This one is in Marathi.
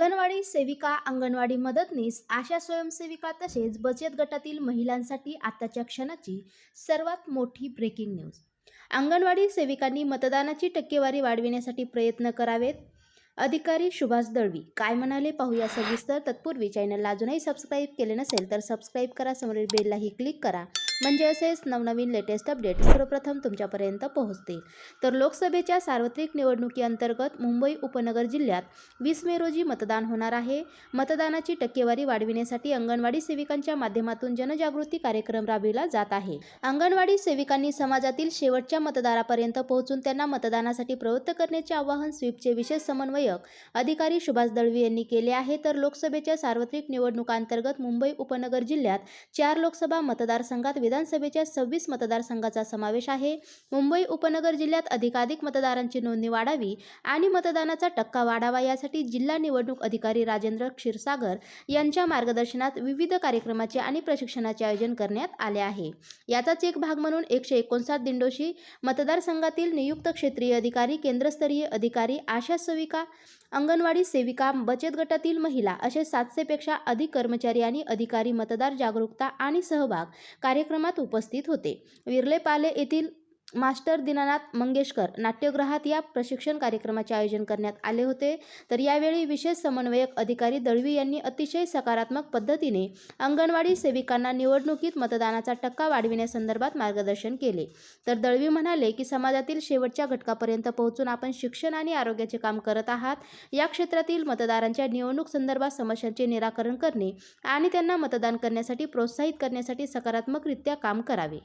अंगणवाडी सेविका अंगणवाडी मदतनीस आशा स्वयंसेविका तसेच बचत गटातील महिलांसाठी आताच्या क्षणाची सर्वात मोठी ब्रेकिंग न्यूज अंगणवाडी सेविकांनी मतदानाची टक्केवारी वाढविण्यासाठी प्रयत्न करावेत. अधिकारी सुभाष दळवी काय म्हणाले पाहूया सविस्तर. तत्पूर्वी चॅनलला अजूनही सबस्क्राईब केले नसेल तर सबस्क्राईब करा. समोरील बेललाही क्लिक करा. म्हणजे असेच नवनवीन लेटेस्ट अपडेट सर्वप्रथम तुमच्यापर्यंत पोहोचतील. तर लोकसभेच्या सार्वत्रिक निवडणुकीअंतर्गत मुंबई उपनगर जिल्ह्यात वीस मे रोजी मतदान होणार आहे. मतदानाची टक्केवारी वाढविण्यासाठी अंगणवाडी सेविकांच्या माध्यमातून जनजागृती कार्यक्रम राबविला जात आहे. अंगणवाडी सेविकांनी समाजातील शेवटच्या मतदारापर्यंत पोहोचून त्यांना मतदानासाठी प्रवृत्त करण्याचे आवाहन स्वीपचे विशेष समन्वयक अधिकारी सुभाष दळवी यांनी केले आहे. तर लोकसभेच्या सार्वत्रिक निवडणुकांतर्गत मुंबई उपनगर जिल्ह्यात चार लोकसभा मतदारसंघात विधानसभेच्या सव्वीस मतदारसंघाचा समावेश आहे. मुंबई उपनगर जिल्ह्यात अधिकाधिक मतदारांची नोंदणी वाढावी आणि मतदानाचा टक्का वाढावा यासाठी जिल्हा निवडणूक अधिकारी राजेंद्र क्षीरसागर यांच्या मार्गदर्शनात विविध कार्यक्रमाचे आणि प्रशिक्षणाचे आयोजन करण्यात आले आहे. याचाच एक भाग म्हणून एकशे एकोणसाठ दिंडोशी मतदारसंघातील नियुक्त क्षेत्रीय अधिकारी केंद्रस्तरीय अधिकारी आशा सेविका अंगणवाडी सेविका बचत गटातील महिला असे सातशेपेक्षा अधिक कर्मचारी आणि अधिकारी मतदार जागरूकता आणि सहभाग कार्यक्रम उपस्थित होते. विरलेपाले येथील मास्टर दीनानाथ मंगेशकर नाट्यगृहात या प्रशिक्षण कार्यक्रमाचे आयोजन करण्यात आले होते. तर यावेळी विशेष समन्वयक अधिकारी दळवी यांनी अतिशय सकारात्मक पद्धतीने अंगणवाडी सेविकांना निवडणुकीत मतदानाचा टक्का वाढविण्यासंदर्भात मार्गदर्शन केले. तर दळवी म्हणाले की समाजातील शेवटच्या घटकापर्यंत पोहोचून आपण शिक्षण आणि आरोग्याचे काम करत आहात. या क्षेत्रातील मतदारांच्या निवडणूक संदर्भात समस्यांचे निराकरण करणे आणि त्यांना मतदान करण्यासाठी प्रोत्साहित करण्यासाठी सकारात्मकरित्या काम करावे.